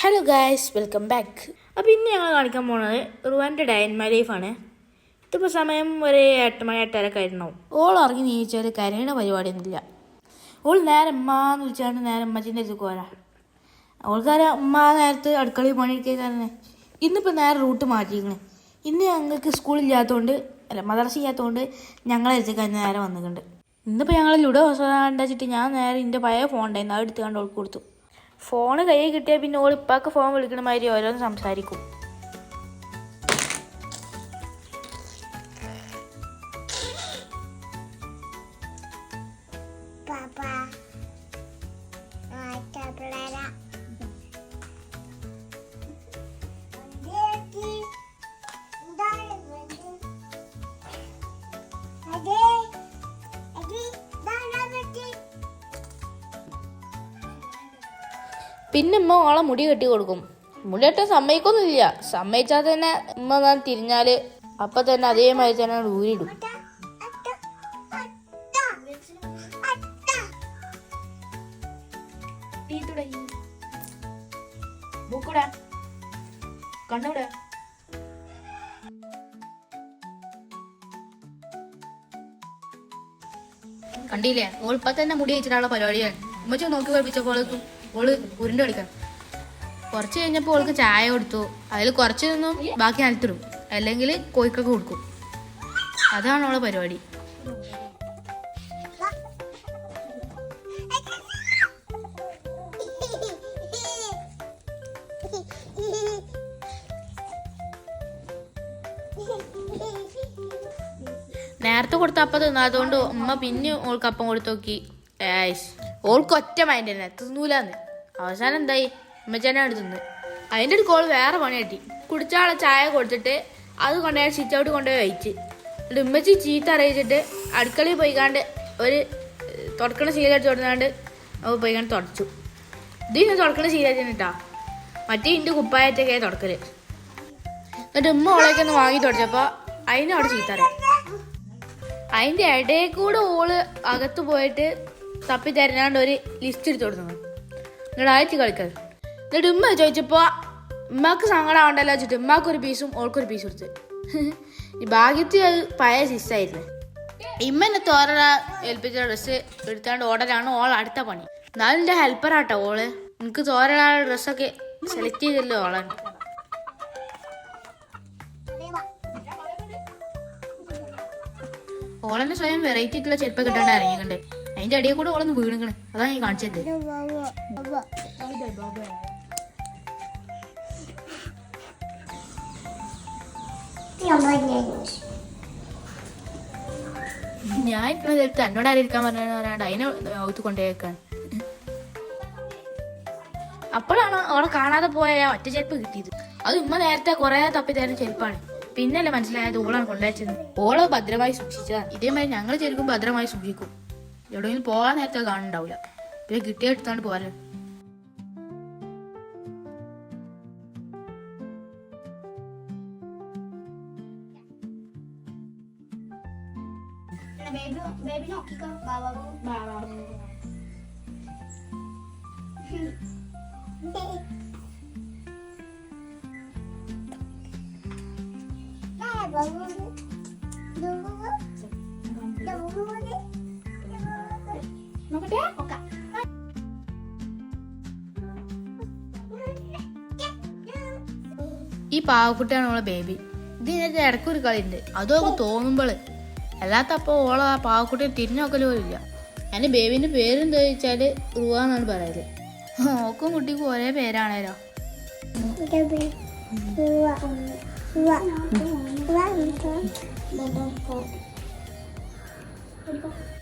Hello guys welcome back അപ്പോൾ ഇന്ന് ഞങ്ങൾ കാണിക്കാൻ പോണത് റുവാന്റെ ഡേ ഇൻ മൈ ലൈഫാണ് ഇതിപ്പോൾ സമയം ഒരു എട്ട് മണി എട്ടരക്കെ ആയിട്ടുണ്ടാവും. ഓൾ ഇറങ്ങി നീച്ചാൽ കരയണ പരിപാടിയൊന്നുമില്ല. ഓൾ നേരെ ഉമ്മാന്ന് വിളിച്ചാണ്ട് നേരെ ഉമ്മച്ചിന്റെ അടുത്ത് പോരാ. ഓൾക്കാരെ ഉമ്മ നേരത്തെ അടുക്കളയിൽ പണിയെടുക്കുക തന്നെ ഇന്നിപ്പോൾ നേരെ റൂട്ട് മാറ്റിയിരിക്കണേ. ഇന്ന് ഞങ്ങൾക്ക് സ്കൂളില്ലാത്തതുകൊണ്ട് അല്ല മദർസ ഇല്ലാത്തതുകൊണ്ട് ഞങ്ങളെ അടുത്തേക്ക് നേരെ വന്നിട്ടുണ്ട്. ഇന്നിപ്പോൾ ഞങ്ങൾ ലുഡോ കണ്ടാച്ചിട്ട് ഞാൻ നേരെ എന്റെ പഴയ ഫോൺ ഉണ്ടായിരുന്നു. അത് എടുത്ത് കണ്ട് ഓൾക്ക് കൊടുത്തു. ഫോണ് കയ്യിൽ കിട്ടിയാൽ പിന്നെ ഓൾ ഇപ്പാക്ക് ഫോൺ വിളിക്കണ മാതിരി ഓരോന്ന് സംസാരിക്കും. പിന്നെ ഉമ്മ ഓളെ മുടി കെട്ടി കൊടുക്കും. മുടി കെട്ടാൻ സമ്മതിക്കൊന്നുമില്ല. സമ്മതിച്ചാൽ തന്നെ ഉമ്മ ഞാൻ തിരിഞ്ഞാൽ അപ്പൊ തന്നെ അതേമാതിരി തന്നെ ഊരിടും കണ്ടില്ലേ? ഓൾ ഇപ്പൊ തന്നെ മുടി വെച്ചിട്ടുള്ള പരിപാടിയാണ്. ഉമ്മച്ചു നോക്കി കളിപ്പിച്ചപ്പോൾ ഓൾക്ക് ഓൾ ഉരുണ്ട് കളിക്കണം. കുറച്ച് കഴിഞ്ഞപ്പോൾ ഓൾക്ക് ചായ കൊടുത്തു. അതിൽ കുറച്ച് നിന്നും ബാക്കി അനത്തിടും അല്ലെങ്കിൽ കോഴിക്കൊക്കെ കൊടുക്കും. അതാണ് ഓളെ പരിപാടി. നേരത്തെ കൊടുത്ത അപ്പം തിന്നാതുകൊണ്ട് ഉമ്മ പിന്നെ ഓൾക്ക് അപ്പം കൊടുത്തു നോക്കി. ഏയ്സ് ഓൾക്ക് ഒറ്റ മൈൻഡ് തന്നെ. തിന്നൂലെന്ന്. അവസാനം എന്തായി? അമ്മച്ചനാണ് തിന്ന്. അതിന്റെ ഒരു കോൾ വേറെ പണി കിട്ടി. കുടിച്ചാളെ ചായ കൊടുത്തിട്ട് അത് കൊണ്ടുപോയി സ്വിച്ച് ഔട്ട് കൊണ്ടുപോയി കഴിച്ച്. എന്നിട്ട് ഉമ്മച്ചി ചീത്ത അറിയിച്ചിട്ട് അടുക്കളയിൽ പോയിക്കാണ്ട് ഒരു തുടക്കണ ശീലം തുടങ്ങാണ്ട് അവ പോയിക്കാണ്ട് തുടച്ചു. ഇത് ഞാൻ തുടക്കണ ശീലം കേട്ടാ മറ്റേ ഇന്റെ കുപ്പായത്തൊക്കെ തുടക്കൽ. എന്നിട്ട് ഉമ്മ ഓളൊക്കെ ഒന്ന് വാങ്ങി തുടച്ചപ്പോൾ അതിനെ അവിടെ ചീത്ത അറിയാം അതിന്റെ ഇടയിൽ കൂടെ ഓൾ അകത്ത് പോയിട്ട് തപ്പി തരുന്നാണ്ട് ഒരു ലിസ്റ്റ് എടുത്തു കൊടുത്തു എന്നിട്ട് അയച്ച് കളിക്കൽ എന്നിട്ട് ഉമ്മ ചോദിച്ചപ്പോൾ ഉമ്മക്ക് സങ്കടം ആവണ്ടല്ലോ വെച്ചിട്ട് ഉമ്മക്കൊരു പീസും ഓൾക്കൊരു പീസ് കൊടുത്ത്. ഈ ഭാഗ്യത്തിൽ അത് പഴയ സിസ്സായിരുന്നു ഇമ്മ എന്നെ തോരട ഏൽപ്പിച്ച ഡ്രസ്സ് എടുത്താണ്ട് ഓർഡറാണ് ഓൾ അടുത്ത പണി. എന്നാലും എന്റെ ഹെൽപ്പറാട്ടോ ഓൾ. എനിക്ക് തോരട ഡ്രസ്സൊക്കെ സെലക്ട് ചെയ്തല്ലോ ഓളാണ് ഓളെന്നെ സ്വയം വെറൈറ്റി ആയിട്ടുള്ള ചെരുപ്പ് കിട്ടാണ്ട് ഇറങ്ങിയിട്ടുണ്ട് അതിന്റെ അടിയിൽ കൂടെ ഓളൊന്ന് വീണുങ്ങണ് അതാ ഞാൻ കാണിച്ചത്. ഞാൻ ചെരുപ്പ് എന്നോട് ആരും ഇരിക്കാൻ പറഞ്ഞു പറയാണ്ട് അതിനെ ഔത്ത് കൊണ്ടുപോയേക്കാണ്. അപ്പോഴാണ് അവളെ കാണാതെ പോയ ഒറ്റ ചെരുപ്പ് കിട്ടിയത്. അത് ഉമ്മ നേരത്തെ കുറെ തപ്പി തരുന്ന ചെരുപ്പാണ്. പിന്നല്ലേ മനസ്സിലായത് ഓളാണ് കൊണ്ടുവച്ചത് ഓളെ ഭദ്രമായി സൂക്ഷിച്ചതാണ്. ഇതേമാതിരി ഞങ്ങൾ ചെരുക്കും ഭദ്രമായി സൂക്ഷിക്കും. എവിടെയെങ്കിലും പോകാൻ നേരത്തെ കാണുന്നുണ്ടാവില്ല. പിന്നെ കിട്ടിയ എടുത്താണ്ട് പോരാ. Baby, baby നോക്കിക്കോ. ബാബു നോക്കട്ടെ ഓക്കെ ഈ പാവക്കുട്ടിയാണ് ഓളെ ബേബി ഇതിനകത്ത് ഇടക്കൊരു കളിയുണ്ട് അതൊക്കെ തോന്നുമ്പോൾ അല്ലാത്തപ്പോൾ ഓളെ ആ പാവക്കുട്ടിയെ തിരിഞ്ഞു നോക്കൽ പോലും ഇല്ല അതിന്റെ ബേബിന്റെ പേരെന്താ ചോദിച്ചാൽ റുവ എന്നാണ് പറയൽ ഓക്കും കുട്ടിക്ക് ഒരേ പേരാണല്ലോ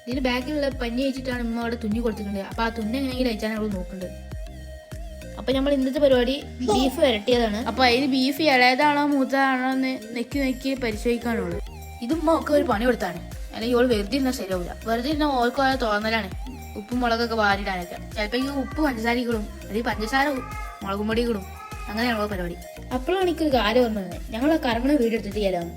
ഇതിന് ബാക്കിലുള്ള പഞ്ഞി വെച്ചിട്ടാണ് ഉമ്മ അവിടെ തുന്നി കൊടുത്തിട്ടുണ്ട്. അപ്പൊ ആ തുന്നി എങ്ങനെയെങ്കിലും അയച്ചാണ് അവൾ നോക്കുന്നത്. അപ്പൊ നമ്മൾ ഇന്നത്തെ പരിപാടി ബീഫ് വരട്ടിയതാണ്. അപ്പൊ അതിന് ബീഫ് ഇളയതാണോ മൂത്തതാണോ എന്ന് നെക്കി നെക്കി പരിശോധിക്കാനുള്ളൂ. ഇതുമ്മ ഒക്കെ ഒരു പണി കൊടുത്താണ്. അല്ലെങ്കിൽ ഓൾ വെറുതെ ഇരുന്നാൽ ശരിയാവില്ല വെറുതെ ഇരുന്നാൽ ഓൾക്ക് ആ തോന്നലാണ്. ഉപ്പും മുളകൊക്കെ വാരിടാനൊക്കെ ചിലപ്പോൾ ഈ ഉപ്പ് പഞ്ചസാര ഇടും അല്ലെങ്കിൽ പഞ്ചസാര മുളകും കിടും അങ്ങനെയാണ് പരിപാടി. അപ്പോഴാണ് എനിക്ക് കാര്യം ഓർമ്മ ഞങ്ങൾ ആ കറങ്ങണ വീട് എടുത്തിട്ട് ചെയ്യാനാണ്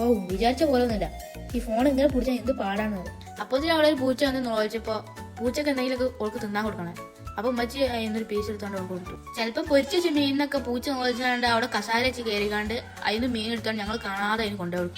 ഓ വിചാരിച്ച പോലെ ഒന്നുമില്ല. ഈ ഫോൺ ഇങ്ങനെ പിടിച്ചാൽ എന്ത് പാടാണ് അപ്പോൾ അവിടെ ഒരു പൂച്ച വന്ന് നോളിച്ചപ്പോൾ പൂച്ചക്ക് എന്തെങ്കിലുമൊക്കെ ഓൾക്ക് തിന്നാൻ കൊടുക്കണം. അപ്പൊ ഉമ്മച്ചി അതിനൊരു പീസ് എടുത്തോണ്ട് അവൾക്ക് കൊടുത്തു. ചിലപ്പോ പൊരിച്ചു വെച്ച മീനിനൊക്കെ പൂച്ച നോളിച്ചാണ്ട് അവിടെ കസാരച്ച് വെച്ച് കയറിക്കാണ്ട് അതിന് മീൻ എടുത്തോണ്ട് ഞങ്ങൾ കാണാതെ അതിന് കൊണ്ടുപോകും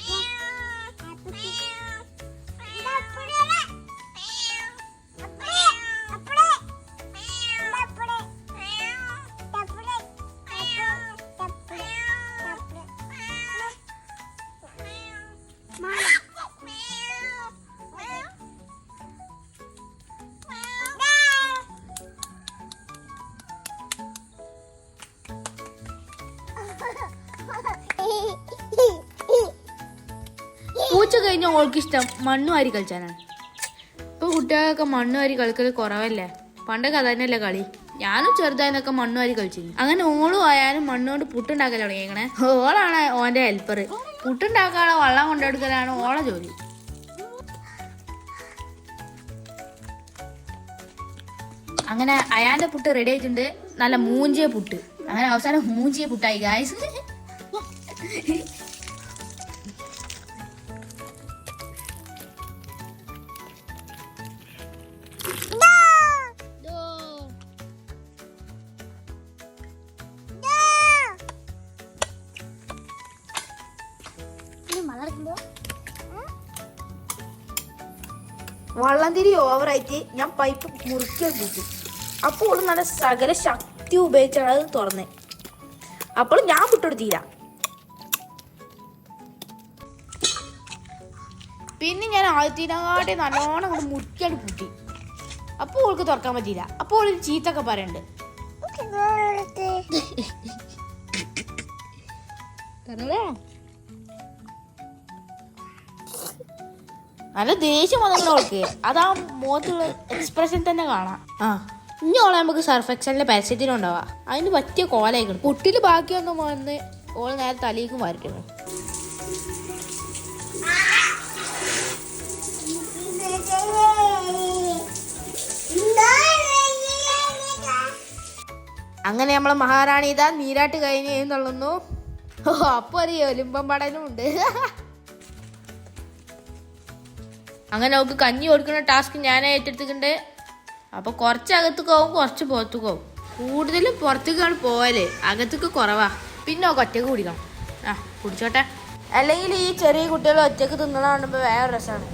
പൂച്ച കഴിഞ്ഞ ഓൾക്ക് ഇഷ്ടം മണ്ണു വാരി കളിച്ചാനാണ്. ഇപ്പൊ കുട്ടികൾക്കൊക്കെ മണ്ണു വാരി കളിക്കൽ കുറവല്ലേ? പണ്ടൊക്കെ അതന്നെയല്ലേ കളി. ഞാനും ചെറുതായിന്നൊക്കെ മണ്ണു വാരി കളിച്ചിരുന്നു. അങ്ങനെ ഓളും ആയാലും മണ്ണുകൊണ്ട് പുട്ടുണ്ടാക്കൽ തുടങ്ങിയേക്കണേ. ഓളാണ് ഓന്റെ ഹെൽപ്പർ പുട്ടുണ്ടാക്കാനുള്ള വള്ളം കൊണ്ടെടുക്കലാണ് ഓളെ ജോലി. അങ്ങനെ അയാന്റെ പുട്ട് റെഡി ആയിട്ടുണ്ട്. നല്ല മൂഞ്ചിയ പുട്ട്. അങ്ങനെ അവസാനം മൂഞ്ചിയ പുട്ടായി ഗായ്സ് വള്ളം തിരി ഓവറായിട്ട് ഞാൻ പൈപ്പ് മുറിക്കാൻ കൂട്ടി അപ്പോൾ നല്ല സകല ശക്തി ഉപയോഗിച്ചാണ് അത് തുറന്നേ. അപ്പോൾ ഞാൻ വിട്ടുകൊടുത്തില്ല പിന്നെ ഞാൻ ആദ്യത്തിനാട്ടി നല്ലോണം കൊണ്ട് മുറിക്കാണ്ട് കൂട്ടി. അപ്പോൾ ഓൾക്ക് തുറക്കാൻ പറ്റിയില്ല. അപ്പോൾ ഓൾ ചീത്തൊക്കെ പറയണ്ട്. നല്ല ദേഷ്യം വന്നു ഓൾക്ക്. അതാ മുഖത്തുള്ള എക്സ്പ്രഷൻ തന്നെ കാണാം. ആ. ഇനി ഓളെ നമുക്ക് സർഫ് എക്സലിന്റെ പരസ്യത്തിനുണ്ടാവാ അതിന് പറ്റിയ കോലായിക്കണം പൊട്ടിൽ ബാക്കിയൊന്നും വന്ന് ഓൾ നേരെ തലേക്കും മാറിക്കണം അങ്ങനെ നമ്മളെ മഹാറാണി ഇതാ നീരാട്ട് കഴിഞ്ഞ് എന്നുള്ളുന്നു. അപ്പോൾ അപ്പൊ ഒരു എലുമ്പം പടനും ഉണ്ട് അങ്ങനെ അവൾക്ക് കഞ്ഞി കൊടുക്കുന്ന ടാസ്ക് ഞാൻ ഏറ്റെടുത്തിട്ടുണ്ട്. അപ്പൊ കുറച്ച് അകത്തേക്ക് കുറച്ച് പുറത്തേക്ക് പോകും കൂടുതലും പുറത്തേക്കാണ് പോവൽ. അകത്തേക്ക് കുറവാ. പിന്നെ ഒക്കെ ഒറ്റയ്ക്ക് കുടിക്കണം. ആ കുടിച്ചോട്ടെ. അല്ലെങ്കിൽ ഈ ചെറിയ കുട്ടികൾ ഒറ്റയ്ക്ക് തിന്നണ വേറെ രസമാണ്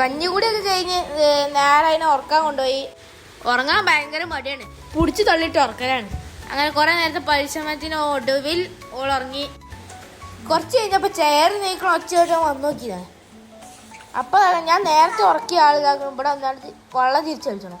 കഞ്ഞി കൂടിയൊക്കെ കഴിഞ്ഞ് നേരെ അതിനെ ഉറക്കാൻ കൊണ്ടുപോയി. ഉറങ്ങാൻ ഭയങ്കര മടിയാണ്. പിടിച്ചു തള്ളിയിട്ട് ഉറക്കലാണ്. അങ്ങനെ കുറെ നേരത്തെ പരിശ്രമത്തിന് ഒടുവിൽ ഓൾ ഉറങ്ങി. കുറച്ച് കഴിഞ്ഞപ്പോൾ ചെയർ നീക്കണം ഒച്ച കേട്ടോ വന്നു നോക്കിയതാണ് അപ്പൊ ഞാൻ നേരത്തെ ഉറക്കിയ ആളുകൾ ഇവിടെ വന്നാണ്ട് വെള്ളം തിരിച്ചടിച്ചണം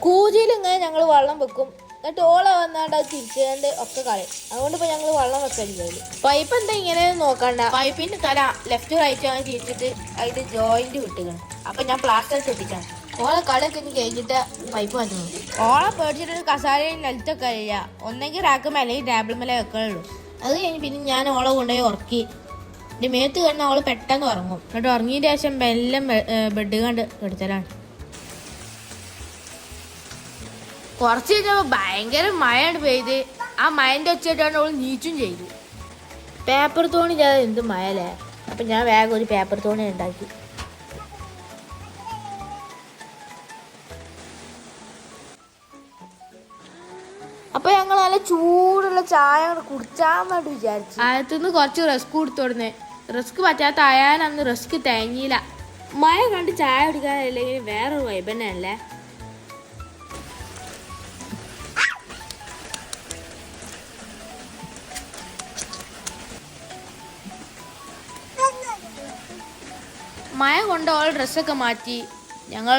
കൂജിയിൽ ഇങ്ങനെ ഞങ്ങൾ വെള്ളം വെക്കും. എന്നിട്ട് ഓള വന്നാണ്ട് അത് തിരിച്ചതിന്റെ ഒക്കെ കളയും. അതുകൊണ്ട് ഇപ്പോൾ ഞങ്ങൾ വെള്ളം വെക്കലില്ല പൈപ്പ് എന്താ ഇങ്ങനെ നോക്കണ്ട? പൈപ്പിന്റെ തല ലെഫ്റ്റ് റൈറ്റ് ആണ് തിരിച്ചിട്ട് അതിന്റെ ജോയിന്റ് വിട്ടുകയാണ് അപ്പം ഞാൻ പ്ലാസ്റ്റർ കെട്ടിച്ചാണ് ഓളെ കളിയൊക്കെ ഇനി കഴിഞ്ഞിട്ട് പൈപ്പ് വന്നു ഓളെ പേടിച്ചിട്ട് കസാരയും നിലത്തൊക്കെ ഇല്ല ഒന്നെങ്കിൽ റാക്ക് മേലെ അല്ലെങ്കിൽ ടേബിൾ മേലെ വെക്കാനുള്ളൂ അത് കഴിഞ്ഞ് പിന്നെ ഞാൻ ഓളെ കൊണ്ടുപോയി ഉറക്കി. എന്റെ മേത്ത് കിടന്ന അവൾ പെട്ടെന്ന് ഉറങ്ങും. എന്നിട്ട് ഉറങ്ങിയതിന് ശേഷം എല്ലാം ബെഡ് കണ്ട് എടുത്തലാണ്. കുറച്ച് കഴിഞ്ഞപ്പോൾ ഭയങ്കര മഴയാണ് പെയ്ത്. ആ മഴന്റെ ഒച്ചയായിട്ടാണ് അവൾ നീച്ചും ചെയ്തു. പേപ്പർ തോണി ഞാൻ എന്ത് മഴയല്ലേ? അപ്പം ഞാൻ വേഗം ഒരു പേപ്പർ തോണി ഉണ്ടാക്കി. ആദ്യത്തുനിന്ന് കുറച്ച് റിസ്ക് കൊടുത്തോടുന്നേ റിസ്ക് പറ്റാത്ത അയാൻ അന്ന് റിസ്ക് തേങ്ങിയില്ല മഴ കണ്ട് ചായ കുടിക്കാനല്ലെങ്കിൽ വേറൊരു വൈബന്നല്ലേ മഴ കൊണ്ട് ഓൾ ഡ്രസ്സൊക്കെ മാറ്റി. ഞങ്ങൾ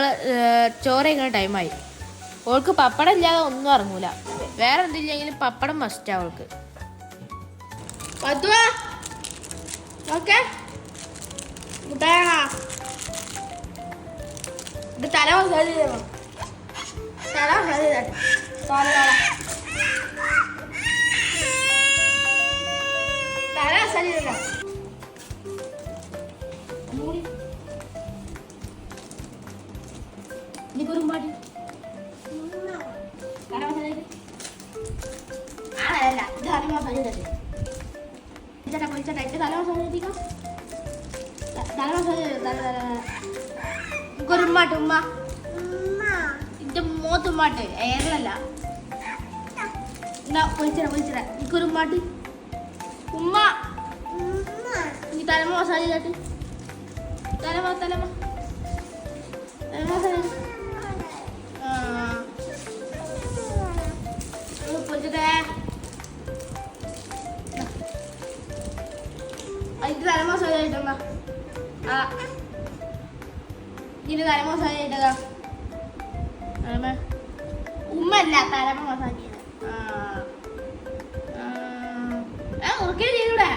ചോറ് ടൈമായി ഓൾക്ക് പപ്പടം ഇല്ലാതെ ഒന്നും ഇറങ്ങൂല. വേറെ എന്തില്ലെങ്കിലും പപ്പടം മസ്റ്റ് അവൾക്ക്. തല തല തല മസാജ് ചെയ്തോ നീ ആണല്ല ഇത് തല മസാജ് ചെയ്തട്ടെ ചേട്ടാ ചേട്ടാ എന്റെ തല മസാജ് ചെയ്തിക്കോ. തല മസാജ് ചെയ്തോ തല തല എനിക്കൊരു ഉമ്മാട്ട് ഉമ്മ. ഉമ്മ. എന്റെ മോത്ത് ഉമ്മാട്ട് എയറിലല്ല എന്നാ വിളിച്ചറ വിളിച്ചറ എനിക്കൊരു ഉമ്മാട്ട് ഉമ്മ. നീ തലമ മസാജ് ചെയ്തിട്ട്. തലമ മസാജ് ആയിട്ടതാ തലമ ഉമ്മ അല്ല ചെയ്ത ആ ഓക്കെ ചെയ്തൂടെ?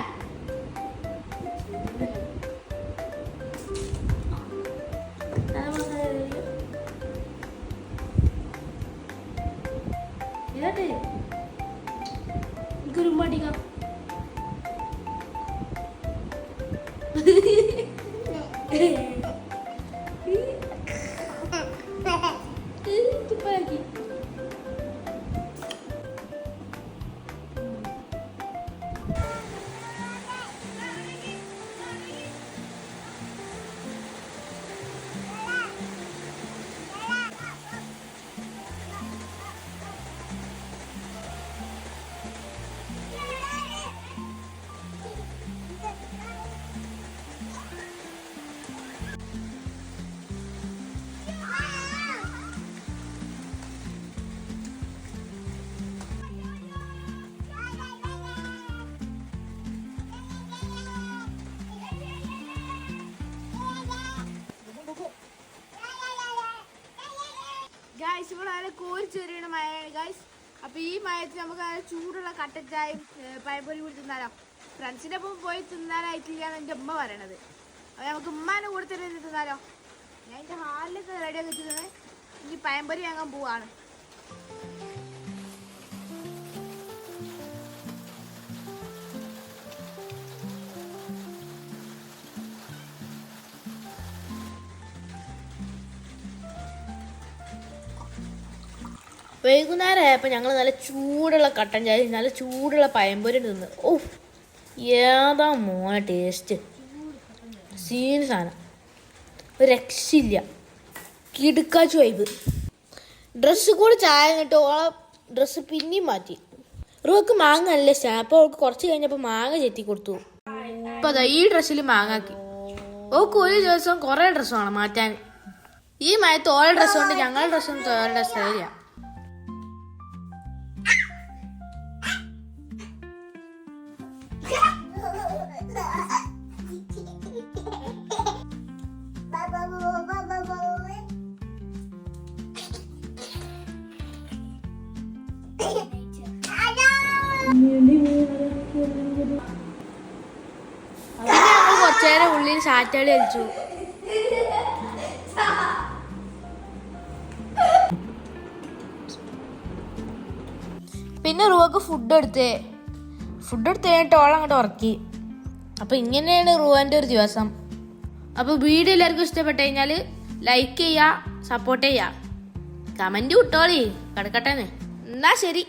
കോരി ചെറിയ മഴയാണ് ഗൈസ് അപ്പൊ ഈ മഴയത്ത് നമുക്ക് ചൂടുള്ള കട്ടച്ചായും പഴംപൊരി കൂടി തിന്നാലോ? ഫ്രണ്ട്സിന്റെ ഒപ്പം പോയി തിന്നാനായിട്ടില്ല എന്റെ ഉമ്മ പറയണത്. അപ്പൊ നമുക്ക് ഉമ്മാനെ കൂടെ തന്നെ തിന്നാലോ? ഞാൻ എന്റെ ഹാളിലൊക്കെ റെഡിയാക്കി വെച്ചിരുന്നത് ഇനി പഴംപൊരി വാങ്ങാൻ പോവാണ്. വൈകുന്നേരം ആയപ്പോൾ ഞങ്ങൾ നല്ല ചൂടുള്ള കട്ടൻ ചായ നല്ല ചൂടുള്ള പയമ്പൊരി തിന്ന്. ഓ ഏതാ മോനെ ടേസ്റ്റ് സീൻ സാധനം ഒരു രക്ഷയില്ല. കിടുക്കാച്ചു വൈബ് ഡ്രസ്സ് കൂടി ചായ എന്നിട്ട് ഓളെ ഡ്രസ്സ് പിന്നെയും മാറ്റി. റൂക്ക് മാങ്ങ ഇഷ്ടമാണ് അപ്പോൾ അവൾക്ക് കുറച്ച് കഴിഞ്ഞപ്പോൾ മാങ്ങ ചെത്തി കൊടുത്തു. അപ്പോൾ അതാ ഈ ഡ്രസ്സിൽ മാങ്ങാക്കി. ഓക്ക് ഒരു ദിവസം കുറേ ഡ്രസ്സ് വേണം മാറ്റാൻ. ഈ മയത്ത് ഓരോ ഡ്രസ്സ് കൊണ്ട് ഞങ്ങളുടെ ഡ്രസ്സും തോരേണ്ട ഡ്രസ്സ് പിന്നെ കുറച്ചേരം ചാറ്റാളി കളിച്ചു. പിന്നെ റൂവക്ക് ഫുഡ് എടുത്ത്. ഫുഡ് എടുത്ത് കഴിഞ്ഞിട്ട് ഓളം അങ്ങോട്ട് ഉറക്കി. അപ്പൊ ഇങ്ങനെയാണ് റുവാന്റെ ഒരു ദിവസം. അപ്പൊ വീഡിയോ എല്ലാവർക്കും ഇഷ്ടപ്പെട്ട് കഴിഞ്ഞാൽ ലൈക്ക് ചെയ്യുക സപ്പോർട്ട് ചെയ്യുക കമന്റ് വിട്ടോളി കിടക്കട്ടെ എന്നാ ശരി.